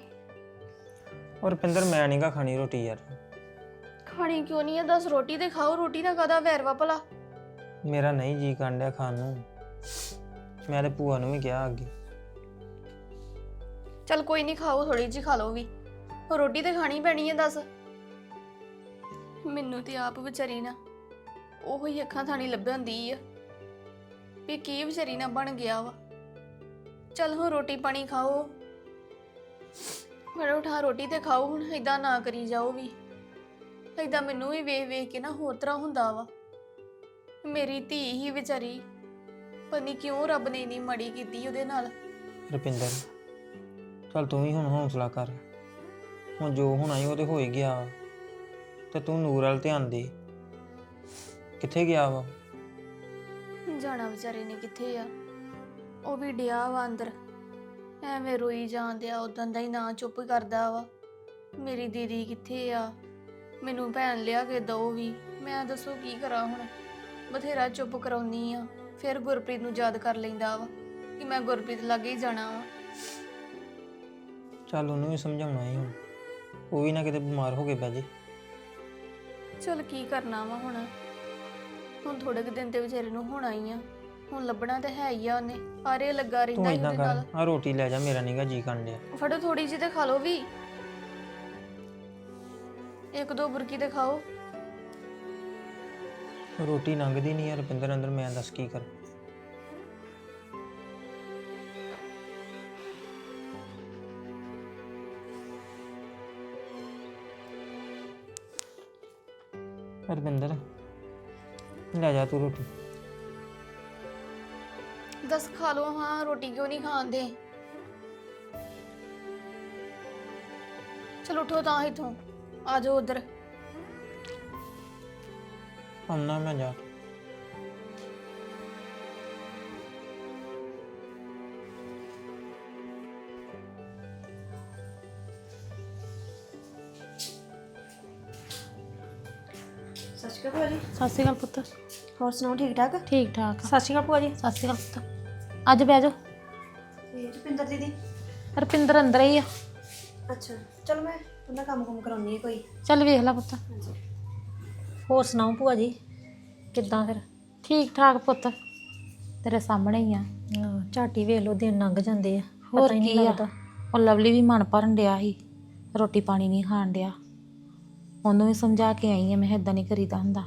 ਔਰ ਰੁਪਿੰਦਰ ਮੈਂ ਨਹੀਂਗਾ ਖਾਣੀ ਰੋਟੀ ਯਾਰ। ਖਾਣੀ ਕਿਉਂ ਨਹੀਂ ਹੈ ਦੱਸ ਰੋਟੀ ਤੇ ਖਾਓ। ਰੋਟੀ ਨਾ ਕਾਦਾ ਵੈਰਵਾ ਭਲਾ? ਮੇਰਾ ਨਹੀਂ ਜੀ ਕਰਨ ਡਿਆ ਖਾਣ ਨੂੰ। ਮੈਂ ਤੇ ਭੂਆ ਨੂੰ ਵੀ ਕਿਹਾ ਅੱਗੇ। ਚਲ ਕੋਈ ਨਹੀਂ ਖਾਓ ਥੋੜੀ ਜਿਹੀ ਖਾ ਲਓ ਵੀ। ਰੋਟੀ ਤੇ ਖਾਣੀ ਪੈਣੀ ਹੈ ਦੱਸ। ਮੈਨੂੰ ਤੇ ਆਪ ਵਿਚਾਰੀ ਨਾ ਉਹੋ ਹੀ ਅੱਖਾਂ ਥਾਣੀ ਲੱਭਣ ਦੀ ਆ ਵੀ ਕੀ ਵਿਚਾਰੀ ਨਾ ਬਣ ਗਿਆ ਵਾ। ਚੱਲ ਹੁਣ ਰੋਟੀ ਪਾਣੀ ਖਾਓ। ਫੜੋ ਉਠਾ ਰੋਟੀ ਤੇ ਖਾਓ ਹੁਣ ਏਦਾਂ ਨਾ ਕਰੀ ਜਾਓ ਵੀ। ਏਦਾਂ ਮੈਨੂੰ ਵੀ ਵੇਖ ਵੇਖ ਕੇ ਨਾ ਹੋਰ ਤਰ੍ਹਾਂ ਹੁੰਦਾ ਵਾ। ਮੇਰੀ ਧੀ ਹੀ ਵਿਚਾਰੀ ਪਤਾ ਨੀ ਕਿਉਂ ਰੱਬ ਨੇ ਇਨੀ ਮੜੀ ਕੀਤੀ ਉਹਦੇ ਨਾਲ। ਰੁਪਿੰਦਰ ਚੱਲ ਤੂੰ ਵੀ ਹੁਣ ਹੌਸਲਾ ਕਰ। ਹੁਣ ਜੋ ਹੋਣਾ ਈ ਉਹ ਤੇ ਹੋ ਹੀ ਗਿਆ ਤੇ ਤੂੰ ਨੂਰ ਵੱਲ ਧਿਆਨ ਦੇ। ਕਿੱਥੇ ਗਿਆ ਵਾ? ਜਾਣਾ ਵਿਚਾਰੇ ਨੇ ਕਿੱਥੇ ਆ? ਉਹ ਵੀ ਡਿਆ ਵਾ ਅੰਦਰ। ਐਵੇਂ ਰੋਈ ਜਾਂਦਿਆ ਉਦੋਂ ਦਾ ਹੀ ਨਾ ਚੁੱਪ ਕਰਦਾ ਵਾ। ਮੇਰੀ ਦੀਦੀ ਕਿੱਥੇ ਆ? ਮੈਨੂੰ ਭੈਣ ਲਿਆ ਕੇ ਦੋ ਵੀ। ਮੈਂ ਦੱਸੋ ਕੀ ਕਰਾਂ ਹੁਣ? ਬਥੇਰਾ ਚੁੱਪ ਕਰਾਉਣੀ ਆ। ਫਿਰ ਗੁਰਪ੍ਰੀਤ ਨੂੰ ਯਾਦ ਕਰ ਲੈਂਦਾ ਵਾ ਕਿ ਮੈਂ ਗੁਰਪ੍ਰੀਤ ਲਾਗੇ ਹੀ ਜਾਣਾ ਵਾ। ਚੱਲ ਉਹਨੂੰ ਵੀ ਸਮਝਾਉਣਾ ਹੀ ਹੁਣ। ਉਹ ਵੀ ਨਾ ਕਿਤੇ ਬਿਮਾਰ ਹੋ ਕੇ ਬਹਿ ਜੇ। ਚਲ ਕੀ ਕਰਨਾ ਵਾ ਹੁਣ? ਹੁਣ ਥੋੜੇ ਕੁ ਦਿਨ ਤੇ ਵਿਚਾਰੇ ਨੂੰ ਹੋਣਾ ਹੀ ਆ। ਹੁਣ ਲੱਭਣਾ ਤਾਂ ਹੈ ਹੀ ਆ ਉਹਨੇ। ਆਰੇ ਲੱਗਾ ਤੂੰ ਰਹਿੰਦਾ ਹੀ ਇਦਾਂ ਉਹਦੇ ਕਰ ਨਾਲ। ਆ ਰੋਟੀ ਲੈ ਜਾ ਮੇਰਾ ਨੀਗਾ ਜੀ ਕਰਨ ਡਿਆ। ਫੜੋ ਥੋੜੀ ਜਿਹੀ ਤੇ ਖਾ ਲਓ ਵੀ। ਇੱਕ ਦੋ ਬੁਰਕੀ ਤੇ ਖਾਓ। ਰੋਟੀ ਲੰਘਦੀ ਨਹੀਂ ਯਾਰ ਰੁਪਿੰਦਰ ਅੰਦਰ ਮੈਂ ਦੱਸ ਕੀ ਕਰ। ਰੁਪਿੰਦਰ ਲੈ ਜਾ ਤੂੰ ਰੋਟੀ। ਦਸ ਖਾ ਲਓ ਹਾਂ ਰੋਟੀ ਕਿਉਂ ਨਹੀਂ ਖਾਂਦੇ? ਚਲੋ ਉਠੋ ਤਾਂ ਇਥੋਂ ਆ ਜਾਓ ਉਧਰ। ਆਉਣਾ ਮੈਂ ਜਾ ਸਤਿ ਸ਼੍ਰੀ ਅਕਾਲ ਭਾਜੀ ਸਤਿ ਸ਼੍ਰੀ ਅਕਾਲ ਪੁੱਤ। ਹੋਰ ਸੁਣਾਓ ਠੀਕ ਠਾਕ? ਠੀਕ ਠਾਕ ਸਤਿ ਸ਼੍ਰੀ ਅਕਾਲ ਭੂਆ ਜੀ। ਸਤਿ ਸ਼੍ਰੀ ਅਕਾਲ ਪੁੱਤ। ਅੱਜ ਬਹਿ ਜਾ ਤੇ ਰੁਪਿੰਦਰ ਦੀਦੀ। ਰਪਿੰਦਰ ਅੰਦਰ ਹੀ ਆ। ਅੱਛਾ ਚਲੋ ਮੈਂ ਉਹਨਾਂ ਕੰਮ ਕੰਮ ਕਰਾਉਣੀ ਹੈ ਕੋਈ। ਚੱਲ ਵੇਖ ਲੈ ਪੁੱਤ। ਹੋਰ ਸੁਣਾਓ ਭੂਆ ਜੀ ਕਿੱਦਾਂ ਫਿਰ? ਠੀਕ ਠਾਕ ਪੁੱਤ। ਤੇਰੇ ਸਾਹਮਣੇ ਹੀ ਆ। ਆਹ, ਝਾਟੀ ਵੇਖ ਲਓ ਦਿਨ ਲੰਘ ਜਾਂਦੇ ਆ। ਹੋਰ ਪਤਾ ਹੀ ਨਹੀਂ ਕੀ ਆ? ਲੱਗਦਾ। ਉਹ ਲਵਲੀ ਵੀ ਮਨ ਭਰਨ ਡਿਆ ਸੀ। ਰੋਟੀ ਪਾਣੀ ਨਹੀਂ ਖਾਣ ਡਿਆ। ਉਹਨੂੰ ਵੀ ਸਮਝਾ ਕੇ ਆਈ ਹਾਂ, ਮੈਂ ਇਦਾਂ ਨਹੀਂ ਕਰੀਦਾ ਹੁੰਦਾ।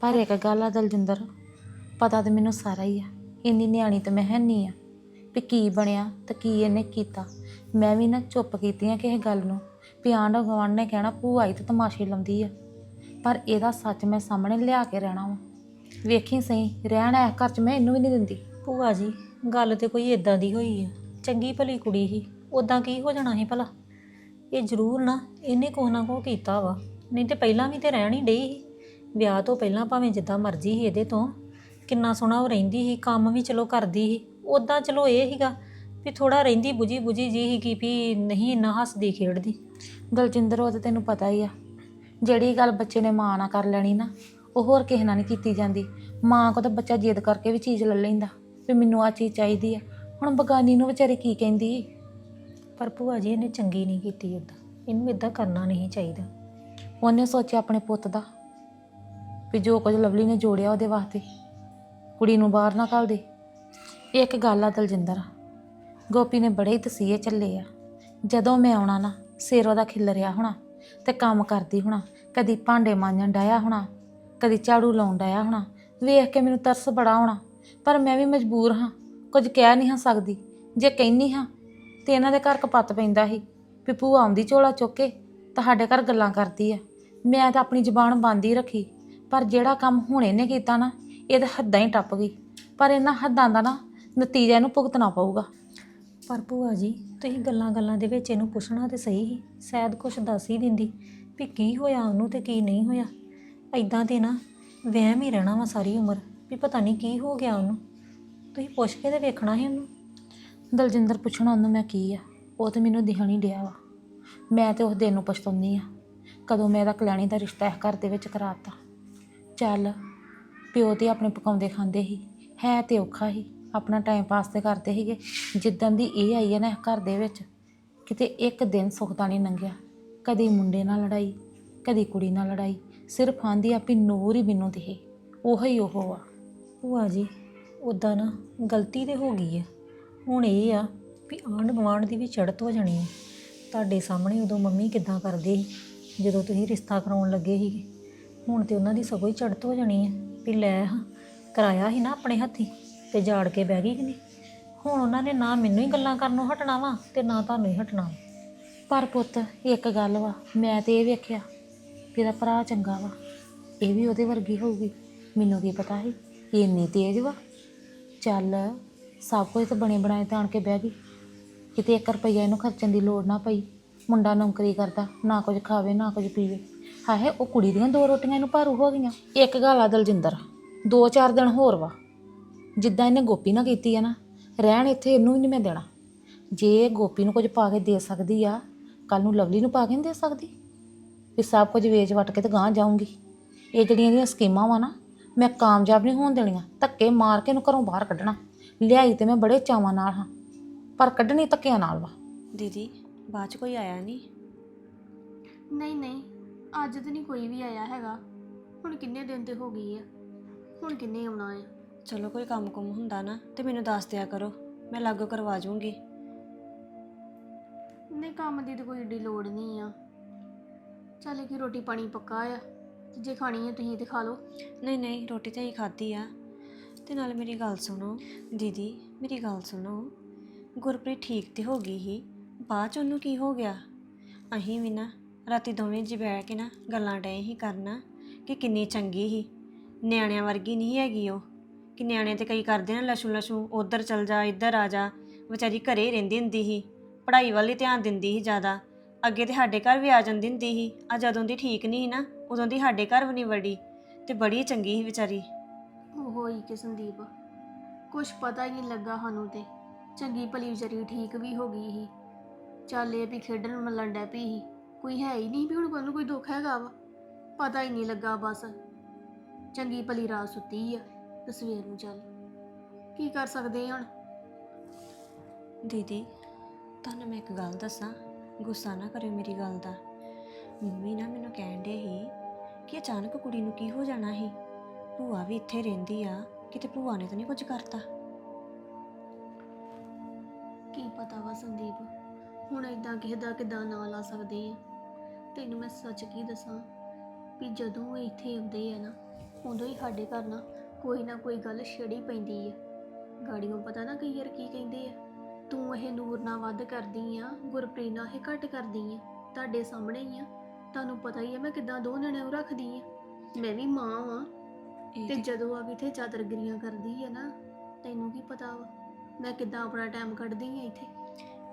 ਪਰ ਇੱਕ ਗੱਲ ਆ ਦਲਜਿੰਦਰ, ਪਤਾ ਤੇ ਮੈਨੂੰ ਸਾਰਾ ਹੀ ਆ। ਇੰਨੀ ਨਿਆਣੀ ਤੇ ਮੈਂ ਹੈ ਨਹੀਂ ਆ ਵੀ ਕੀ ਬਣਿਆ ਤੇ ਕੀ ਇਹਨੇ ਕੀਤਾ। ਮੈਂ ਵੀ ਨਾ ਚੁੱਪ ਕੀਤੀ ਆ ਕਿਸੇ ਗੱਲ ਨੂੰ ਵੀ ਆਂਢ ਗੁਆਂਢ ਨੇ ਕਹਿਣਾ, ਭੂਆ ਹੀ ਤੇ ਤਮਾਸ਼ੇ ਲਾਉਂਦੀ ਆ। ਪਰ ਇਹਦਾ ਸੱਚ ਮੈਂ ਸਾਹਮਣੇ ਲਿਆ ਕੇ ਰਹਿਣਾ ਵਾ। ਵੇਖੀ ਸਹੀ, ਰਹਿਣਾ ਘਰ 'ਚ ਮੈਂ ਇਹਨੂੰ ਵੀ ਨਹੀਂ ਦਿੰਦੀ। ਭੂਆ ਜੀ, ਗੱਲ ਤੇ ਕੋਈ ਇਦਾਂ ਦੀ ਹੋਈ ਆ। ਚੰਗੀ ਭਲੀ ਕੁੜੀ ਸੀ ਉਦਾਂ ਕੀ ਹੋ ਜਾਣਾ ਸੀ ਭਲਾ? ਇਹ ਜ਼ਰੂਰ ਨਾ, ਇਹਨੇ ਕੁਛ ਨਾ ਕੁਛ ਕੀਤਾ ਵਾ। ਨਹੀਂ ਤੇ ਪਹਿਲਾਂ ਵੀ ਤੇ ਰਹਿਣ ਹੀ ਡਈ ਸੀ। ਵਿਆਹ ਤੋਂ ਪਹਿਲਾਂ ਭਾਵੇਂ ਜਿੱਦਾਂ ਮਰਜ਼ੀ ਸੀ ਇਹਦੇ ਤੋਂ। ਕਿੰਨਾ ਸੋਹਣਾ ਉਹ ਰਹਿੰਦੀ ਸੀ, ਕੰਮ ਵੀ ਚਲੋ ਕਰਦੀ ਸੀ। ਉਦਾਂ ਚਲੋ ਇਹ ਸੀਗਾ ਵੀ ਥੋੜਾ ਰਹਿੰਦੀ ਬੁਝੀ ਬੁਝੀ ਜੀ ਕਿ ਵੀ ਨਹੀਂ ਇੰਨਾ ਹੱਸਦੀ ਖੇਡਦੀ। ਦਲਜਿੰਦਰ, ਉਹ ਤਾਂ ਤੈਨੂੰ ਪਤਾ ਹੀ ਆ, ਜਿਹੜੀ ਗੱਲ ਬੱਚੇ ਨੇ ਮਾਂ ਨਾਲ ਕਰ ਲੈਣੀ ਨਾ, ਉਹ ਹੋਰ ਕਿਸੇ ਨਾਲ ਨਹੀਂ ਕੀਤੀ ਜਾਂਦੀ। ਮਾਂ ਕੋ ਤਾਂ ਬੱਚਾ ਜਿੱਦ ਕਰਕੇ ਵੀ ਚੀਜ਼ ਲੈ ਲੈਂਦਾ ਵੀ ਮੈਨੂੰ ਆ ਚੀਜ਼ ਚਾਹੀਦੀ ਆ। ਹੁਣ ਬਗਾਨੀ ਨੂੰ ਵਿਚਾਰੀ ਕੀ ਕਹਿੰਦੀ? ਪਰ ਭੂਆ ਜੀ ਇਹਨੇ ਚੰਗੀ ਨਹੀਂ ਕੀਤੀ ਉਦਾਂ ਇਹਨੂੰ ਇਦਾਂ ਕਰਨਾ ਨਹੀਂ ਚਾਹੀਦਾ। ਉਹਨੇ ਸੋਚਿਆ ਆਪਣੇ ਪੁੱਤ ਦਾ ਵੀ ਜੋ ਕੁਝ ਲਵਲੀ ਨੇ ਜੋੜਿਆ ਉਹਦੇ ਵਾਸਤੇ, ਕੁੜੀ ਨੂੰ ਬਾਹਰ ਨਾ ਕੱਲ ਦੇ। ਇੱਕ ਗੱਲ ਆ ਦਲਜਿੰਦਰ। ਗੋਪੀ ਨੇ ਬੜੇ ਹੀ ਤਸੀਹੇ ਚੱਲੇ ਆ। ਜਦੋਂ ਮੈਂ ਆਉਣਾ ਨਾ, ਸਿਰ ਉਹਦਾ ਖਿਲਰਿਆ ਹੋਣਾ ਤੇ ਕੰਮ ਕਰਦੀ ਹੋਣਾ, ਕਦੀ ਭਾਂਡੇ ਮਾਂਜਣ ਡਾਇਆ ਹੋਣਾ, ਕਦੀ ਝਾੜੂ ਲਾਉਣ ਡਾਇਆ ਹੋਣਾ, ਵੇਖ ਕੇ ਮੈਨੂੰ ਤਰਸ ਬੜਾ ਆਉਣਾ ਪਰ ਮੈਂ ਵੀ ਮਜਬੂਰ ਹਾਂ, ਕੁਝ ਕਹਿ ਨਹੀਂ ਹਾਂ ਸਕਦੀ। ਜੇ ਕਹਿੰਨੀ ਹਾਂ ਤੇ ਇਹਨਾਂ ਦੇ ਘਰ ਕਪੱਤ ਪੈਂਦਾ ਸੀ ਵੀ ਭੂਆ ਆਉਂਦੀ ਝੋਲਾ ਚੁੱਕ ਕੇ, ਤੁਹਾਡੇ ਘਰ ਗੱਲਾਂ ਕਰਦੀ ਆ। ਮੈਂ ਤਾਂ ਆਪਣੀ ਜ਼ੁਬਾਨ ਬੰਦ ਹੀ ਰੱਖੀ, ਪਰ ਜਿਹੜਾ ਕੰਮ ਹੁਣ ਇਹਨੇ ਕੀਤਾ ਨਾ, ਇਹ ਤਾਂ ਹੱਦਾਂ ਹੀ ਟੱਪ ਗਈ। ਪਰ ਇਹਨਾਂ ਹੱਦਾਂ ਦਾ ਨਾ ਨਤੀਜਾ ਇਹਨੂੰ ਭੁਗਤਣਾ ਪਊਗਾ। ਪਰ ਭੂਆ ਜੀ, ਤੁਸੀਂ ਗੱਲਾਂ ਗੱਲਾਂ ਦੇ ਵਿੱਚ ਇਹਨੂੰ ਪੁੱਛਣਾ ਤੇ ਸਹੀ ਸੀ, ਸ਼ਾਇਦ ਕੁਝ ਦੱਸ ਹੀ ਦਿੰਦੀ ਵੀ ਕੀ ਹੋਇਆ ਉਹਨੂੰ ਤੇ ਕੀ ਨਹੀਂ ਹੋਇਆ। ਐਦਾਂ ਤੇ ਨਾ ਵਹਿਮ ਹੀ ਰਹਿਣਾ ਵਾ ਸਾਰੀ ਉਮਰ ਵੀ ਪਤਾ ਨਹੀਂ ਕੀ ਹੋ ਗਿਆ ਉਹਨੂੰ। ਤੁਸੀਂ ਪੁੱਛ ਕੇ ਤੇ ਵੇਖਣਾ ਸੀ ਉਹਨੂੰ। ਦਲਜਿੰਦਰ ਪੁੱਛਣਾ ਉਹਨੂੰ ਮੈਂ ਕੀ ਆ? ਉਹ ਤੇ ਮੈਨੂੰ ਦਿਖਣ ਹੀ ਡਿਆ ਵਾ। ਮੈਂ ਤੇ ਉਸ ਦਿਨ ਨੂੰ ਪਛਤਾਉਂਦੀ ਆ। ਕਦੋਂ ਮੈਂ ਇਹਦਾ ਕਲਿਆਣੀ ਦਾ ਰਿਸ਼ਤਾ ਇਸ ਘਰ ਦੇ ਵਿੱਚ ਕਰਾਤਾ। ਚੱਲ, ਪਿਓ ਤੇ ਆਪਣੇ ਪਕਾਉਂਦੇ ਖਾਂਦੇ ਸੀ। ਹੈ ਤੇ ਔਖਾ ਸੀ। ਆਪਣਾ ਟਾਈਮ ਪਾਸ ਤੇ ਕਰਦੇ ਸੀਗੇ। ਜਿੱਦਾਂ ਦੀ ਇਹ ਆਈ ਹੈ ਨਾ ਇਸ ਘਰ ਦੇ ਵਿੱਚ, ਕਿਤੇ ਇੱਕ ਦਿਨ ਸੁੱਖ ਦਾ ਨਹੀਂ ਲੰਘਿਆ। ਕਦੀ ਮੁੰਡੇ ਨਾਲ ਲੜਾਈ, ਕਦੀ ਕੁੜੀ ਨਾਲ ਲੜਾਈ। ਸਿਰਫ ਆਂਦੀ ਆਪੀ ਨੂਰ ਹੀ ਮੈਨੂੰ ਦਿਖੇ। ਉਹੀ ਉਹ ਆ। ਭੂਆ ਜੀ ਉਦਾਂ ਨਾ ਗਲਤੀ ਤੇ ਹੋ ਗਈ ਹੈ ਹੁਣ ਇਹ ਆ ਵੀ ਆਂਢ ਗੁਆਂਢ ਦੀ ਵੀ ਚੜਤ ਹੋ ਜਾਣੀ ਹੈ ਤੁਹਾਡੇ ਸਾਹਮਣੇ ਉਦੋਂ ਮੰਮੀ ਕਿੱਦਾਂ ਕਰਦੇ ਸੀ? ਜਦੋਂ ਤੁਸੀਂ ਰਿਸ਼ਤਾ ਕਰਾਉਣ ਲੱਗੇ ਸੀਗੇ। ਹੁਣ ਤੇ ਉਹਨਾਂ ਦੀ ਸਗੋਂ ਹੀ ਚੜਤ ਹੋ ਜਾਣੀ ਹੈ ਵੀ ਲੈ ਹਾਂ, ਕਰਾਇਆ ਸੀ ਨਾ ਆਪਣੇ ਹੱਥੀ ਤੇ ਜਾੜ ਕੇ ਬਹਿ ਗਈ ਕਿ ਨਹੀਂ? ਹੁਣ ਉਹਨਾਂ ਨੇ ਨਾ ਮੈਨੂੰ ਹੀ ਗੱਲਾਂ ਕਰਨੋਂ ਹਟਣਾ ਵਾ ਤੇ ਨਾ ਤੁਹਾਨੂੰ ਹੀ ਹਟਣਾ ਵਾ। ਪਰ ਪੁੱਤ, ਇੱਕ ਗੱਲ ਵਾ, ਮੈਂ ਤੇ ਇਹ ਵੇਖਿਆ ਵੀ ਇਹਦਾ ਭਰਾ ਚੰਗਾ ਵਾ। ਇਹ ਵੀ ਉਹਦੇ ਵਰਗੀ ਹੋਊਗੀ। ਮੈਨੂੰ ਕੀ ਪਤਾ ਸੀ, ਇਹ ਇੰਨੀ ਤੇਜ਼ ਵਾ? ਚੱਲ ਸਭ ਕੁਝ ਤਾਂ ਬਣੇ ਬਣਾਏ ਤਾਂ ਆਣ ਕੇ ਬਹਿ ਗਈ। ਕਿਤੇ 1 ਰੁਪਈਆ ਇਹਨੂੰ ਖਰਚਣ ਦੀ ਲੋੜ ਨਾ ਪਈ। ਮੁੰਡਾ ਨੌਕਰੀ ਕਰਦਾ, ਨਾ ਕੁਝ ਖਾਵੇ, ਨਾ ਕੁਝ ਪੀਵੇ। ਹਾਏ, ਉਹ ਕੁੜੀ ਦੀਆਂ ਦੋ ਰੋਟੀਆਂ ਇਹਨੂੰ ਭਾਰੂ ਹੋ ਗਈਆਂ। ਇੱਕ ਗੱਲ ਆ ਦਲਜਿੰਦਰ, ਦੋ ਚਾਰ ਦਿਨ ਹੋਰ ਵਾ। ਜਿੱਦਾਂ ਇਹਨੇ ਗੋਪੀ ਨਾਲ ਕੀਤੀ ਆ ਨਾ, ਰਹਿਣ ਇੱਥੇ ਇਹਨੂੰ ਵੀ ਨਹੀਂ ਮੈਂ ਦੇਣਾ। ਜੇ ਗੋਪੀ ਨੂੰ ਕੁਝ ਪਾ ਕੇ ਦੇ ਸਕਦੀ ਆ ਕੱਲ ਨੂੰ ਲਵਲੀ ਨੂੰ ਪਾ ਕੇ ਨਹੀਂ ਦੇ ਸਕਦੀ। ਵੀ ਸਭ ਕੁਝ ਵੇਚ ਵਟ ਕੇ ਤੇ ਗਾਂ ਜਾਊਂਗੀ। ਇਹ ਜਿਹੜੀਆਂ ਇਹਦੀਆਂ ਸਕੀਮਾਂ ਵਾ ਨਾ, ਮੈਂ ਕਾਮਯਾਬ ਨਹੀਂ ਹੋਣ ਦੇਣੀਆਂ। ਧੱਕੇ ਮਾਰ ਕੇ ਇਹਨੂੰ ਘਰੋਂ ਬਾਹਰ ਕੱਢਣਾ। ਲਿਆਈ ਤੇ ਮੈਂ ਬੜੇ ਚਾਵਾਂ ਨਾਲ ਹਾਂ ਪਰ ਕੱਢਣੀ ਧੱਕਿਆਂ ਨਾਲ ਵਾ। ਦੀਦੀ ਬਾਅਦ ਚ ਕੋਈ ਆਇਆ ਨਹੀਂ? ਨਹੀਂ ਨਹੀਂ ਅੱਜ ਤੇ ਨਹੀਂ ਕੋਈ ਵੀ ਆਇਆ ਹੈਗਾ। ਹੁਣ ਕਿੰਨੇ ਦਿਨ ਤੇ ਹੋ ਗਈ ਆ? ਹੁਣ ਕਿੰਨੇ ਆਉਣਾ ਆ? ਚਲੋ ਕੋਈ ਕੰਮ ਕੁਮ ਹੁੰਦਾ ਨਾ ਤੇ ਮੈਨੂੰ ਦੱਸ ਦਿਆ ਕਰੋ ਮੈਂ ਲਾਗੋ ਕਰਵਾ ਜੂੰਗੀ। ਨਹੀਂ ਕੰਮ ਦੀ ਤਾਂ ਕੋਈ ਏਡੀ ਲੋੜ ਨਹੀਂ ਆ। ਚੱਲ ਕਿ ਰੋਟੀ ਪਾਣੀ ਪੱਕਾ ਆ ਤੇ ਜੇ ਖਾਣੀ ਹੈ ਤੁਸੀਂ ਤੇ ਖਾ ਲਓ। ਨਹੀਂ ਨਹੀਂ ਰੋਟੀ ਤਾਂ ਹੀ ਖਾਧੀ ਆ। ਤੇ ਨਾਲ ਮੇਰੀ ਗੱਲ ਸੁਣੋ। ਦੀਦੀ, ਮੇਰੀ ਗੱਲ ਸੁਣੋ। ਗੁਰਪ੍ਰੀਤ ਠੀਕ ਤੇ ਹੋ ਗਈ ਸੀ। ਬਾਅਦ ਚ ਉਹਨੂੰ ਕੀ ਹੋ ਗਿਆ? ਅਸੀਂ ਵੀ ਨਾ ਰਾਤੀ ਦੋਵੇਂ ਜੀ ਬੈਠ ਕੇ ਨਾ ਗੱਲਾਂ ਡਏ ਹੀ ਕਰਨਾ ਕਿ ਕਿੰਨੀ ਚੰਗੀ ਸੀ। ਨਿਆਣਿਆਂ ਵਰਗੀ ਨਹੀਂ ਹੈਗੀ ਉਹ। ਕਿ ਨਿਆਣੇ ਤੇ ਕਈ ਕਰਦੇ ਨਾ ਲਸ਼ੂ ਲਸ਼ੂ, ਉਧਰ ਚਲ ਜਾ, ਇੱਧਰ ਆ ਜਾ। ਵਿਚਾਰੀ ਘਰੇ ਹੀ ਰਹਿੰਦੀ ਹੁੰਦੀ ਸੀ। ਪੜ੍ਹਾਈ ਵੱਲ ਹੀ ਧਿਆਨ ਦਿੰਦੀ ਸੀ ਜ਼ਿਆਦਾ। ਅੱਗੇ ਤੇ ਸਾਡੇ ਘਰ ਵੀ ਆ ਜਾਂਦੀ ਹੁੰਦੀ ਸੀ। ਆ ਜਦੋਂ ਦੀ ਠੀਕ ਨਹੀਂ ਸੀ ਨਾ, ਉਦੋਂ ਦੀ ਸਾਡੇ ਘਰ ਵੀ ਨਹੀਂ ਵੜੀ। ਤੇ ਬੜੀ ਚੰਗੀ ਸੀ ਵਿਚਾਰੀ। ਉਹ ਹੋਈ ਕਿ ਸੰਦੀਪ? ਕੁਛ ਪਤਾ ਹੀ ਨਹੀਂ ਲੱਗਾ ਸਾਨੂੰ ਤੇ। ਚੰਗੀ ਭਲੀ ਵਿਚਾਰੀ ਠੀਕ ਵੀ ਹੋ ਗਈ ਸੀ। ਚੱਲ ਇਹ ਵੀ ਖੇਡਣ ਮੱਲਣ ਡੈ ਪਈ ਸੀ। ਕੋਈ ਹੈ ਹੀ ਨਹੀਂ ਵੀ ਹੁਣ ਕੋਲ ਕੋਈ ਦੁੱਖ ਹੈਗਾ ਵਾ? ਪਤਾ ਹੀ ਨਹੀਂ ਲੱਗਾ ਬਸ। ਚੰਗੀ ਭਲੀ ਰਾਤ ਸੁੱਤੀ ਆ ਤੇ ਸਵੇਰ ਨੂੰ ਚੱਲ। ਕੀ ਕਰ ਸਕਦੇ ਹਾਂ ਹੁਣ? ਦੀਦੀ, ਤੁਹਾਨੂੰ ਮੈਂ ਇੱਕ ਗੱਲ ਦੱਸਾਂ। ਗੁੱਸਾ ਨਾ ਕਰਿਓ ਮੇਰੀ ਗੱਲ ਦਾ। ਮੰਮੀ ਨਾ ਮੈਨੂੰ ਕਹਿਣ ਦੇ ਸੀ ਕਿ ਅਚਾਨਕ ਕੁੜੀ ਨੂੰ ਕੀ ਹੋ ਜਾਣਾ ਸੀ? ਭੂਆ ਵੀ ਇੱਥੇ ਰਹਿੰਦੀ ਆ, ਕਿਤੇ ਭੂਆ ਨੇ ਤਾਂ ਨਹੀਂ ਕੁਝ ਕਰਤਾ? ਕੀ ਪਤਾ ਵਾ ਸੰਦੀਪ, ਹੁਣ ਇਦਾਂ ਕਿਸੇ ਦਾ ਕਿਦਾਂ ਨਾਂ ਲਾ ਸਕਦੇ ਆ? ਤੈਨੂੰ ਮੈਂ ਸੱਚ ਕੀ ਦੱਸਾਂ, ਵੀ ਜਦੋਂ ਉਹ ਇੱਥੇ ਆਉਂਦੇ ਆ ਨਾ, ਉਦੋਂ ਹੀ ਸਾਡੇ ਘਰ ਨਾ ਕੋਈ ਨਾ ਕੋਈ ਗੱਲ ਛੜੀ ਪੈਂਦੀ ਆ। ਗਾੜੀਆਂ ਪਤਾ ਨਾ ਕਈ ਵਾਰ ਕੀ ਕਹਿੰਦੇ ਆ, ਤੂੰ ਇਹ ਨੂਰ ਨਾਲ ਵੱਧ ਕਰਦੀ ਆ, ਗੁਰਪ੍ਰੀਤ ਨਾਲ ਇਹ ਘੱਟ ਕਰਦੀ ਆ, ਤੁਹਾਡੇ ਸਾਹਮਣੇ ਹੀ ਆ, ਤੁਹਾਨੂੰ ਪਤਾ ਹੀ ਆ ਮੈਂ ਕਿਦਾਂ ਦੋ ਜਣਿਆਂ ਨੂੰ ਰੱਖਦੀ ਆ। ਮੈਂ ਵੀ ਮਾਂ ਵਾਂ ਇਹ ਤੇ ਤੇ- ਜਦੋਂ ਆ ਇੱਥੇ ਚਾਦਰਗਰੀਆਂ ਕਰਦੀ ਆ ਨਾ ਤੈਨੂੰ ਕੀ ਪਤਾ ਵਾ? ਮੈਂ ਕਿਦਾਂ ਆਪਣਾ ਟਾਈਮ ਕੱਢਦੀ ਆ ਇੱਥੇ?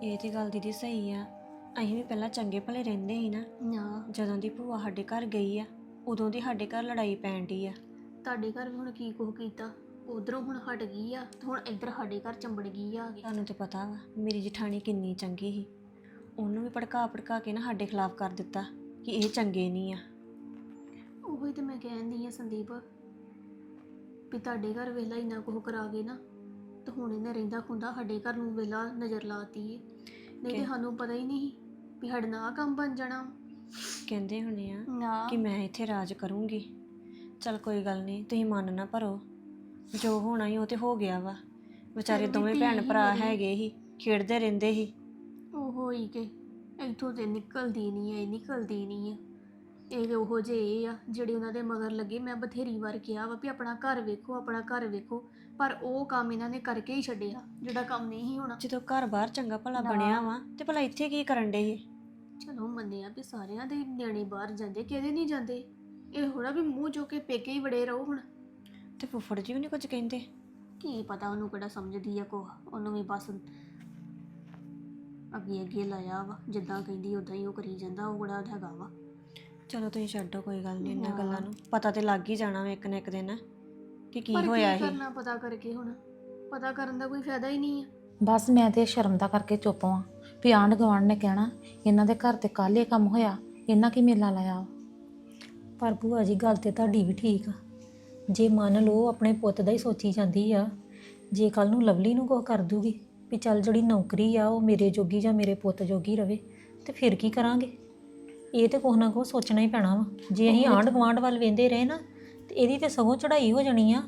ਇਹ ਤੇ ਗੱਲ ਦੀਦੀ ਸਹੀ ਆ। ਅਸੀਂ ਵੀ ਪਹਿਲਾਂ ਚੰਗੇ ਭਲੇ ਰਹਿੰਦੇ ਸੀ ਨਾ। ਨਾ। ਜਦੋਂ ਦੀ ਭੂਆ ਸਾਡੇ ਘਰ ਗਈ ਆ ਉਦੋਂ ਦੀ ਸਾਡੇ ਘਰ ਲੜਾਈ ਪੈਣ ਡਈ ਆ। ਤੁਹਾਡੇ ਘਰ ਵੀ ਹੁਣ ਕੀ ਕੁਝ ਕੀਤਾ? ਉਧਰੋਂ ਹੁਣ ਹਟ ਗਈ ਆ ਤੇ ਹੁਣ ਇੱਧਰ ਸਾਡੇ ਘਰ ਚੰਬੜ ਗਈ ਆ ਆ ਕੇ ਤੁਹਾਨੂੰ ਤੇ ਪਤਾ ਵਾ ਮੇਰੀ ਜਠਾਣੀ ਕਿੰਨੀ ਚੰਗੀ ਸੀ। ਉਹਨੂੰ ਵੀ ਭੜਕਾ ਭੜਕਾ ਕੇ ਨਾ ਸਾਡੇ ਖਿਲਾਫ ਕਰ ਦਿੱਤਾ ਕਿ ਇਹ ਚੰਗੇ ਨਹੀਂ ਆ। ਉਹੀ ਤੇ ਮੈਂ ਕਹਿੰਦੀ ਆ ਸੰਦੀਪ ਵੀ ਤੁਹਾਡੇ ਘਰ ਵੇਲਾ ਇੰਨਾ ਕੁਝ ਕਰਾ ਗਏ ਨਾ ਤੇ ਹੁਣ ਇਹਨੇ ਰਹਿੰਦਾ ਖੁੰਦਾ ਸਾਡੇ ਘਰ ਨੂੰ ਵੇਲਾ ਨਜ਼ਰ ਲਾਤੀ ਏ। ਨਹੀਂ ਤੇ ਕਿ- ਸਾਨੂੰ ਪਤਾ ਹੀ ਨਹੀਂ ਵੀ ਸਾਡੇ ਨਾਲ ਆਹ ਕੰਮ ਬਣ ਜਾਣਾ। ਕਹਿੰਦੇ ਹੁਣੇ ਆ ਨਾ। ਕਿ ਮੈਂ ਇੱਥੇ ਰਾਜ ਕਰੂੰਗੀ। ਚਲ ਕੋਈ ਗੱਲ ਨਹੀਂ ਤੁਸੀਂ ਮਨ ਨਾ ਭਰੋ। ਜੋ ਹੋਣਾ ਹੀ ਉਹ ਤੇ ਹੋ ਗਿਆ ਵਾ। ਵਿਚਾਰੇ ਦੋਵੇਂ ਭੈਣ ਹੀ ਭਰਾ। ਹੈਗੇ ਹੀ ਖੇਡਦੇ ਰਹਿੰਦੇ ਸੀ ਉਹ ਹੋਈ ਕਿ ਇੱਥੋਂ ਤੇ ਨਿਕਲਦੀ ਨਹੀਂ ਐ ਨਿਕਲਦੀ ਨਹੀਂ ਐ ਇਹ ਉਹੋ ਜਿਹੇ ਇਹ ਆ ਜਿਹੜੇ ਉਹਨਾਂ ਦੇ ਮਗਰ ਲੱਗੇ। ਮੈਂ ਬਥੇਰੀ ਵਾਰ ਕਿਹਾ ਵਾ ਵੀ ਆਪਣਾ ਘਰ ਵੇਖੋ ਆਪਣਾ ਘਰ ਵੇਖੋ ਪਰ ਉਹ ਕੰਮ ਇਹਨਾਂ ਨੇ ਕਰਕੇ ਹੀ ਛੱਡਿਆ ਜਿਹੜਾ ਕੰਮ ਨਹੀਂ ਸੀ ਹੋਣਾ। ਜਦੋਂ ਘਰ ਬਾਹਰ ਚੰਗਾ ਭਲਾ ਨਾ। ਬਣਿਆ ਵਾ ਤੇ ਭਲਾ ਇੱਥੇ ਕੀ ਕਰਨ ਡੇ ਇਹ? ਚਲੋ ਮੰਨਿਆ ਵੀ ਸਾਰਿਆਂ ਦੇ ਨਿਆਣੇ ਬਾਹਰ ਜਾਂਦੇ ਕਿਹਦੇ ਨਹੀਂ ਜਾਂਦੇ। ਇਹ ਹੋਣਾ ਵੀ ਮੂੰਹ ਚੋ ਕੇ ਪੇਕੇ ਹੀ ਵੜੇ ਰਹੋ ਹੁਣ। ਤੇ ਫੁੱਫੜ ਜੀ ਵੀ ਨਹੀਂ ਕੁਝ ਕਹਿੰਦੇ? ਕੀ ਪਤਾ ਉਹਨੂੰ ਕਿਹੜਾ ਸਮਝਦੀ ਆ ਕੋ ਉਹਨੂੰ ਵੀ ਬਸ ਅੱਗੇ ਅੱਗੇ ਲਾਇਆ ਵਾ ਜਿੱਦਾਂ ਕਹਿੰਦੀ ਉਦਾਂ ਹੀ ਉਹ ਕਰੀ ਜਾਂਦਾ ਉਹ ਬੜਾ ਹੈਗਾ ਵਾ। ਚਲੋ ਤੁਸੀਂ ਛੱਡੋ ਕੋਈ ਗੱਲ ਨਹੀਂ ਇਹਨਾਂ। ਗੱਲਾਂ ਨੂੰ। ਪਤਾ ਤੇ ਲੱਗ ਹੀ ਜਾਣਾ ਵਾ ਇੱਕ ਨਾ ਇੱਕ ਦਿਨ ਕਿ ਕੀ ਪਰ ਹੋਇਆ ਕੀ ਇਹ। ਕਰਨਾ ਪਤਾ ਕਰਕੇ ਹੁਣ? ਪਤਾ ਕਰਨ ਦਾ ਕੋਈ ਫਾਇਦਾ ਹੀ ਨਹੀਂ ਆ। ਬਸ ਮੈਂ ਤੇ ਸ਼ਰਮ ਦਾ ਕਰਕੇ ਚੁੱਪ ਵਾਂ ਵੀ ਆਂਢ ਗੁਆਂਢ ਨੇ ਕਹਿਣਾ ਇਹਨਾਂ ਦੇ ਘਰ ਤੇ ਕੱਲ੍ਹ ਇਹ ਕੰਮ ਹੋਇਆ ਇਹਨਾਂ ਕੀ ਮੇਲਾ ਲਾਇਆ। ਪਰ ਭੂਆ ਜੀ ਗੱਲ ਤੇ ਤੁਹਾਡੀ ਵੀ ਠੀਕ ਆ। ਜੇ ਮੰਨ ਲਓ ਆਪਣੇ ਪੁੱਤ ਦਾ ਹੀ ਸੋਚੀ ਜਾਂਦੀ ਆ ਜੇ ਕੱਲ ਨੂੰ ਲਵਲੀ ਨੂੰ ਕੋ ਕਰ ਦੂਗੀ ਵੀ ਚੱਲ ਜਿਹੜੀ ਨੌਕਰੀ ਆ ਉਹ ਮੇਰੇ ਜੋਗੀ ਜਾਂ ਮੇਰੇ ਪੁੱਤ ਜੋਗੀ ਰਵੇ ਤੇ ਫਿਰ ਕੀ ਕਰਾਂਗੇ? ਇਹ ਤੇ ਕੁਛ ਨਾ ਕੁਛ ਸੋਚਣਾ ਹੀ ਪੈਣਾ ਵਾ। ਜੇ ਅਸੀਂ ਆਂਢ ਗੁਆਂਢ ਵੱਲ ਵੇਂਦੇ ਰਹੇ ਨਾ ਤੇ ਇਹਦੀ ਤੇ ਸਗੋਂ ਚੜ੍ਹਾਈ ਹੋ ਜਾਣੀ ਆ।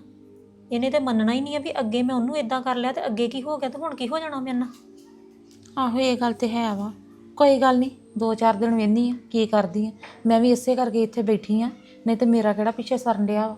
ਇਹਨੇ ਤੇ ਮੰਨਣਾ ਹੀ ਨਹੀਂ ਆ ਵੀ ਅੱਗੇ ਮੈਂ ਉਹਨੂੰ ਇਦਾਂ ਕਰ ਲਿਆ ਤੇ ਅੱਗੇ ਕੀ ਹੋ ਗਿਆ ਤੇ ਹੁਣ ਕੀ ਹੋ ਜਾਣਾ ਮੇਰੇ ਨਾਲ। ਆਹੋ ਇਹ ਗੱਲ ਤੇ ਹੈ ਵਾ। ਕੋਈ ਗੱਲ ਨਹੀਂ ਦੋ ਚਾਰ ਦਿਨ ਵੇਹਨੀ ਆ ਕੀ ਕਰਦੀ ਆ। ਮੈਂ ਵੀ ਇਸੇ ਕਰਕੇ ਇੱਥੇ ਬੈਠੀ ਆ ਨਹੀਂ ਤੇ ਮੇਰਾ ਕਿਹੜਾ ਪਿੱਛੇ ਸਰਨ ਡਿਆ ਵਾ।